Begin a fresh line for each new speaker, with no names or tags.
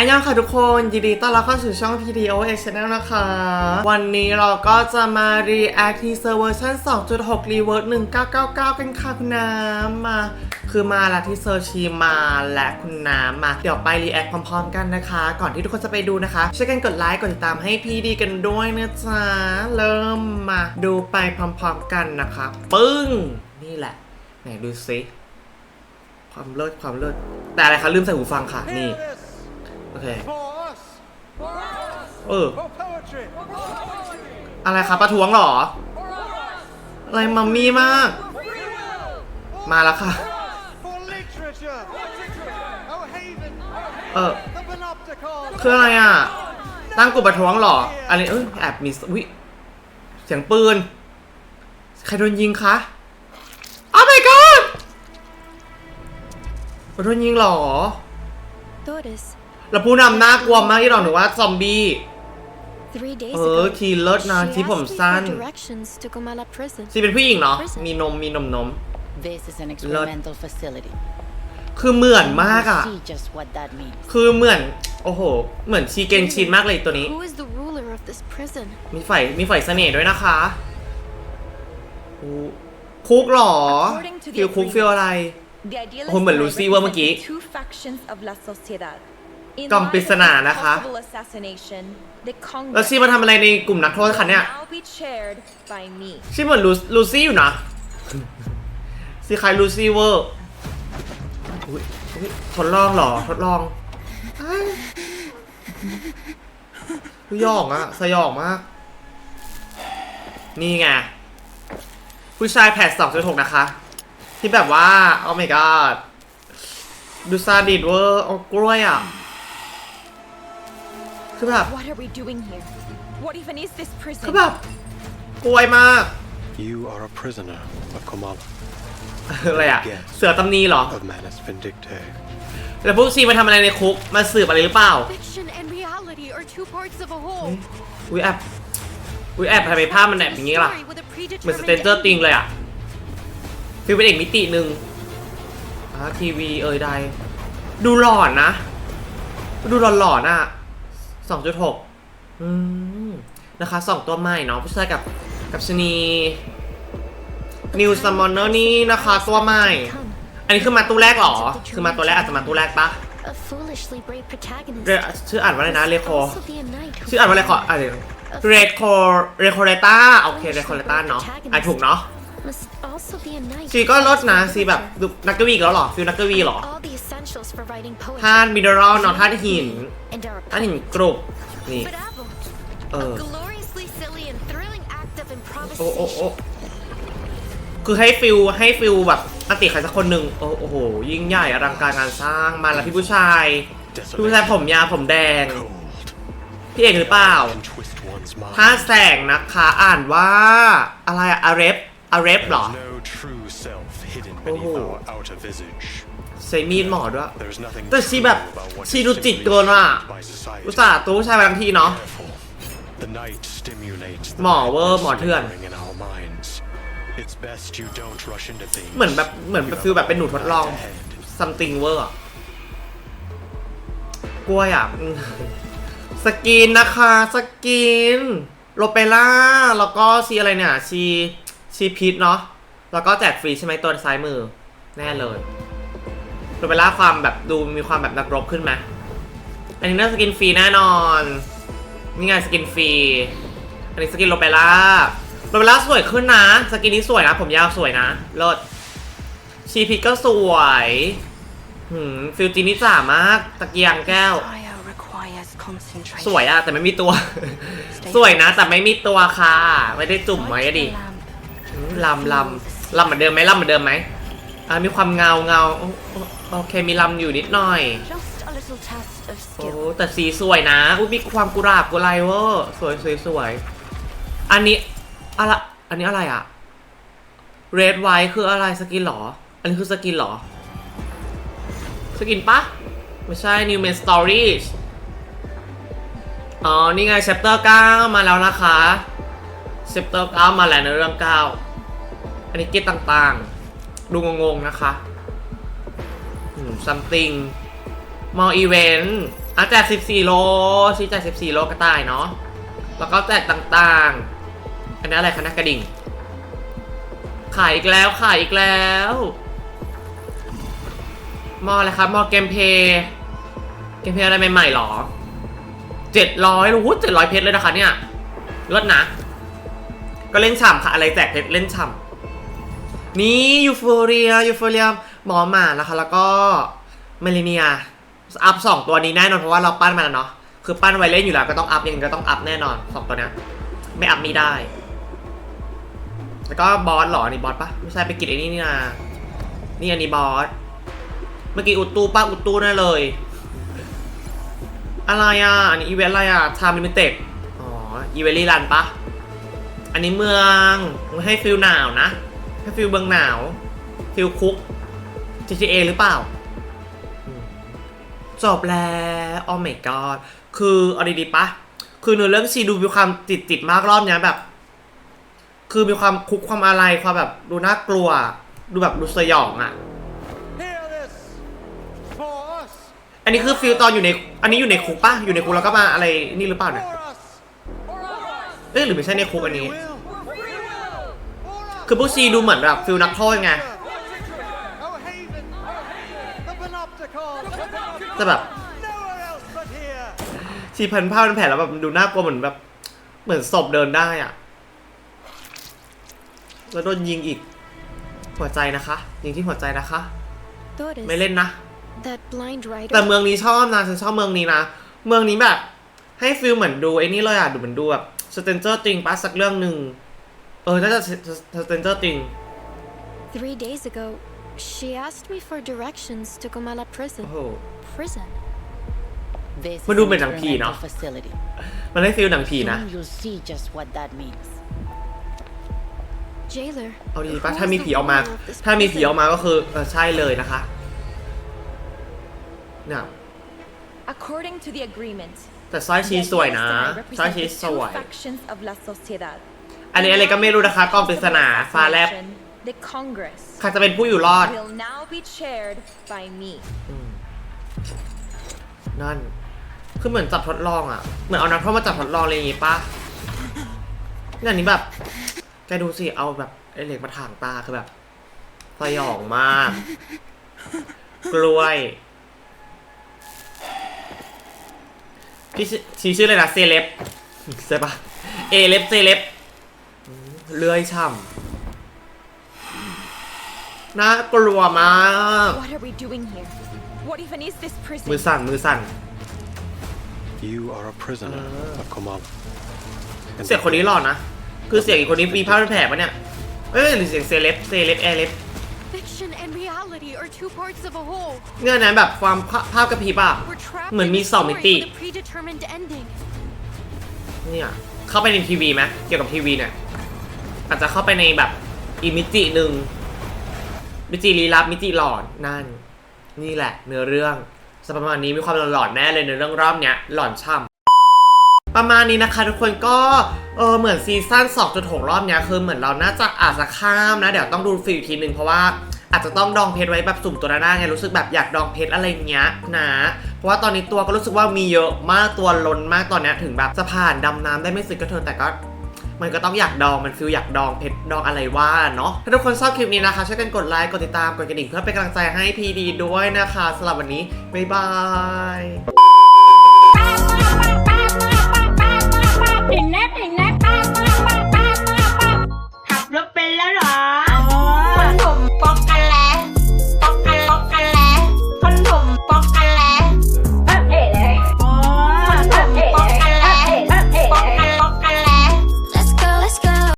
อันยังค่ะทุกคนยินดีต้อนรับเข้าสู่ช่อง PDO A Channel นะคะ วันนี้เราก็จะมา React Teaser เวอร์ชัน2.6 Reverse 1999 กันค่ะคุณน้ำมาคือมาละที่เซอร์ชีมาและคุณน้ำมา เดี๋ยวไป React พร้อมๆกันนะคะ ก่อนที่ทุกคนจะไปดูนะคะช่วยกันกดไลค์กดติดตามให้พี่ดีกันด้วยนะจ๊ะ เริ่มมาดูไปพร้อมๆกันนะคะ ปึ้ง นี่แหละ ไหนดูซิ ความเลิศความเลิศแต่อะไรคะลืมใส่หูฟังค่ะ นี่ โอเค
for us,
เออ
for poetry,
อะไรคะประท้วงเหรอ อะไรมัมมี่มาก มาแล้วค่ะ
for literature. Oh, Haven,
เออ
the panopticon.
คืออะไรอะ ตั้งกลุ่มประท้วงเหรอ อันนี้เอ้ยแอบมีวิเสียงปืน ใครโดนยิงคะอ้าว my god โดนยิงเหรอ
Torres,
แล้วผู้นำน่ากลัวมากที่เราหนูว่าซอมบี้
three days
เอ
ago,
อทีเลิศนะ
she
ที่ผม
asked me
สั้น
for directions to Komala prison.
ซีเป็นผู้หญิงเนาะมีนมมีนมนม
This is an experimental facility.
คือเหมือนมากอะ
See just what that means.
คือเหมือน โอ้โห เหมือนชีเกนชินมากเลยตัวนี้
Who is the ruler of this prison?
มีไฟมีไฟเสน่ห์ด้วยนะคะอู้คุกเหรอ
According to the
ฟิลคุก
agreement
ฟิลอะไร
The idealist
โอ้โหเหมือน
man
ลูซี่เวอร์เมื่อกี้
represented two factions of La Sociedad. In
กล่อง
light
ปริ
of
ศนา
this
นะคะ
possible assassination, the
แล้ว
Congress
ชีมาทำอะไรในกลุ่มนักโทษคะเนี่ย
will now be chaired by me.
ชีเหมือนลูลูซี่อยู่นะซีคล้ายลูซี่เวอร์อุ๊ยอุ๊ยทดลองเหรอทดลองอ้ายผู้ยองอะสยองมาก นี่ไง ผู้ชายแพท2.6นะคะ ที่แบบว่า โอ้ my god ดูซาดิสเวอร์เอากล้วยอะ คือแบบ
What are we doing here? What even is this
คือ
prison?
แบบกล้วยมาก
You are a prisoner of Komala,
อะไรอะ เสือตำนีเหรอ
of Manus Vindicte.
แล้วพวกชีมาทำอะไรในคุก มาสืบอะไรหรือเปล่า
Fiction and reality are two parts of a whole.
อุ้ยแอบอุ้ยแอบทำไมภาพมันแอบอย่างงี้ล่ะ
Story with a
เหมือนส
predetermined
เตนเจอร์ติง
ending.
เลยอะฟิลเป็นเอกมิติหนึ่งอ่าทีวีเอ่ยใด ดูหลอนนะ ดูหลอนหลอนๆอะ สองจุดหกอืม นะคะสองตัวใหม่เนาะผู้ชายกับกับชะนีนิวซัมมอนเนอร์นี่นะคะตัวใหม่ อันนี้คือมาตู้แรกเหรอ คือมาตัวแรกอาจจะมาตู้แรกปะ
A foolishly brave protagonist.
เรชื่ออ่านว่าอะไรนะเรโค
Also be a knight who
ชื่ออ่านว่าอะไรขออ่านเลยเรโคเรโคเรต้าโอเคเรโคเรต้าเนาะอ่านถูกเนาะ
must also be a knight
ซีก็ลดนะซีแบบดูนักกวีอีกแล้วเหรอฟิลนักกวีเหรอ
all the essentials for writing poetry.
ท่านมินเนอรัลเนาะท่านหิน
and are a
ท่านหินกรุบนี่
But Apple,
เออ
a gloriously silly and thrilling act of
โอ้โอ้
improvisation.
โอ้คือให้ฟิลให้ฟิลแบบอติใครสักคนหนึ่งโอ้โอ้โห ยิ่งใหญ่อลังการงานสร้างมาแล้วพี่ผู้ชายพี่ผู้ชายผมยาวผมแดง
Cold
พี่เอกหรือเปล่า
and twist one's mind.
ถ้าแสงนะคะอ่านว่าอะไรอะอาเรฟอาเรฟเหรอ
There's no true self hidden
Oh.
beneath our outer visage.
ใช้มีดหมอด้วย
There's nothing
แต่ชีแบบ
true about what
ชี
is
ดูจิต
simply
เกินอะ
shaped by society.
อุตส่าห์ตัวผู้ชายบางทีเนาะ
Careful. The night stimulates the
หมอเวอร์
madness
หมอเถื่อน
lingering in our minds. It's best you don't rush into things.
เหมือนแบบเหมือน
You have
ฟิลแบบเป็นหนูทดลอง
a path ahead.
something เวอร์อะกล้วยอะอืมสกินนะคะสกินโรเปล่าแล้วก็ชีอะไรเนี่ยชีชีพีทเนาะแล้วก็แจกฟรีใช่ไหมตัวซ้ายมือ แน่เลย โรเปล่าความแบบดูมีความแบบนักรบขึ้นไหมอันนี้น่าสกินฟรีแน่นอน นี่ไงสกินฟรี อันนี้สกินโรเปล่าโรเปล่าสวยขึ้นนะ สกินนี้สวยนะ ผมยาวสวยนะเลิศชีพิก็สวยหืมฟิลจินี่จ๋ามาก ตะเกียงแก้ว สวยอะแต่ไม่มีตัว สวยนะ แต่ไม่มีตัวค่ะ ไม่ได้จุ่มไว้ดิลำลำลำเหมือนเดิมไหมลำเหมือนเดิมไหม อ่ามีความเงาเงาโอโอโอเคมีลำอยู่นิดหน่อย
Just a little test of
โอ้
skill.
แต่สีสวยนะอุ้ยมีความกุหลาบกุไลเวอร์สวยสวยสวยอันนี้อะไรอันนี้อะไรอะเรดไวท์คืออะไรสกินเหรอ อันนี้คือสกินเหรอ สกินปะไม่ใช่ New Main Stories อ๋อ นี่ไง chapter 9 มาแล้วนะคะ chapter 9 มาแล้วในเรื่อง 9 อันนี้เกตต่างๆ ดูงงๆนะคะอืม something more event อะแจก14 โลชี้แจก14 โลกระต่ายเนาะ แล้วก็แจกต่างๆ อันนี้อะไรคะนะกระดิ่ง ขายอีกแล้ว ขายอีกแล้ว มออะไรครับ มอเกมเพย์เกมเพย์อะไรใหม่ๆหรอ 700โอ้โห700เพชรเลยนะคะเนี่ยเลิศนะ ก็เล่นฉ่ำค่ะ อะไรแจกเพชรเล่นฉ่ำ นี่ยูโฟเรียยูโฟเรียหมอหมานะคะ แล้วก็เมลิเนียอัพสองตัวนี้แน่นอนเพราะว่าเราปั้นมาแล้วเนาะคือปั้นไว้เล่นอยู่แล้วก็ต้องอัพยังไงก็ต้องอัพแน่นอนสองตัวเนี้ยไม่อัพไม่ได้ แล้วก็บอสหรออันนี่บอสปะไม่ใช่ไปกินไอ้นี่นี่นานี่อันนี้บอสเมื่อกี้อุตูป้าอุตูแน่เลย อะไรอะอันนี้อีเวนต์อะไรอะ time limited อ๋ออีเวนต์รีรันปะอันนี้เมืองมันให้ฟิลหนาวนะ ให้ฟิลเมืองหนาว ฟิลคุก GTA หรือเปล่าอืมจบแล้วโอ้ my god คือเอาดีๆปะ คือเนื้อเรื่องชีดูมีความจิตจิตๆมากรอบเนี้ยแบบ คือมีความคุกความอะไรความแบบดูน่ากลัว ดูแบบดูสยองอะ
Hear this. For us.
อันนี้คือฟิลตอนอยู่ใน อันนี้อยู่ในคุกปะอยู่ในคุกแล้วก็มาอะไรนี่หรือเปล่าเนี่ย
For us.
เอ้ยหรือไม่ใช่ในคุกอันนี้
Will. For us.
คือพวกชีดูเหมือนแบบฟิลนักโทษไง
Oh, Haven. The Panopticon.
แต่แบบ
Nowhere else but here.
ชีพันผ้าพันแผลแล้วแบบมันดูน่ากลัวเหมือนแบบ เหมือนศพเดินได้อะ แล้วโดนยิงอีก หัวใจนะคะ ยิงที่หัวใจนะคะ
Doris,
ไม่เล่นนะ
that blind rider.
แต่เมืองนี้ชอบนะฉันชอบเมืองนี้นะ เมืองนี้แบบ ให้ฟิลเหมือนดูไอ้นี่เลยอะ ดูเหมือนดูแบบสเตนเจอร์จริงปะสักเรื่องหนึ่งเ ออ น่าจะสเตนเจอร์จริง
Three days ago, she asked me for directions to Komala
โอ้
prison.
โห
Prison?
This
Mà
is
đu
an
mình làm gì
experimental
nào?
facility.
มันให้ฟิลหนังผีนะ
Soon you'll see just what that means.
Jailer.
เอาดีปะ
who's
ถ้ามี
the
ผีออกมา
ruler of this
ถ้ามีผี
prison?
ออกมาก็คือเออใช่เลยนะคะ เนี่ย
According to the agreement,
แต่สร้อยชีสวยนะ
Yes, I
สร้อย
represent
ชี
the
ส
two
วย
factions of La Sociedad.
อันนี้อะไรก็ไม่รู้นะคะกองปริศนาฟ้าแลบ
The Congress
ใครจะเป็นผู้อยู่รอด
will now be chaired by me.
นั่น คือเหมือนจับทดลองอะเหมือนเอานักโทษมาจับทดลองอะไรอย่างงี้ปะเนี่ยอันนี้แบบ แกดูสิ เอาแบบไอ้เหล็กมาถางตาคือแบบสยองมาก กล้วยพี่ชื่อชีชื่ออะไรนะเซเลบใช่ปะเอเลบเซเลบอืม เลื่อยช่ำน่ากลัวมาก
What are we doing here? What even is this
มือ
prison?
สั่นมือสั่น
You are a prisoner of Komala. And
เสียงคนนี้หล่อนะ คือเสียงอีกคนนี้มีผ้าพันแผลปะเนี่ย เอ้ยหรือเสียงเซเลบเซเลบแอร์เลบ
Fiction and reality are two parts of a whole.
เนี่ยนะแบบความภาภาพกระพริบอะ
We're trapped
เหมือน
in
มี
a
สองมิ
story
ติ
with a predetermined ending.
เนี่ย เข้าไปในทีวีไหมเกี่ยวกับทีวีเนี่ย อาจจะเข้าไปในแบบอีมิติหนึ่งมิติลี้ลับมิติหลอนนั่น นี่แหละ เนื้อเรื่องจะประมาณนี้มีความหลอนๆแน่เลยในเรื่องรอบเนี้ยหลอนช่ำประมาณนี้นะคะทุกคนก็เออเหมือนซีซั่น2.6 รอบเนี้ยคือเหมือนเราน่าจะอาจจะข้ามนะ เดี๋ยวต้องดูฟิลทีหนึ่งเพราะว่าอาจจะต้องดองเพชรไว้แบบสุ่มตัวหน้าไงรู้สึกแบบอยากดองเพชรอะไรเงี้ยนะเพราะว่าตอนนี้ตัวก็รู้สึกว่ามีเยอะมากตัวล้นมากตอนเนี้ยถึงแบบจะผ่านดำน้ำได้ไม่สุดก็เถอะแต่ก็ มันก็ต้องอยากดองมันฟิลอยากดองเพชรดองอะไรว่าเนาะถ้าทุกคนชอบคลิปนี้นะคะช่วยกันกดไลค์กดติดตามกดกระดิ่งเพื่อเป็นกำลังใจให้พีดีด้วยนะคะสำหรับวันนี้บ๊ายบาย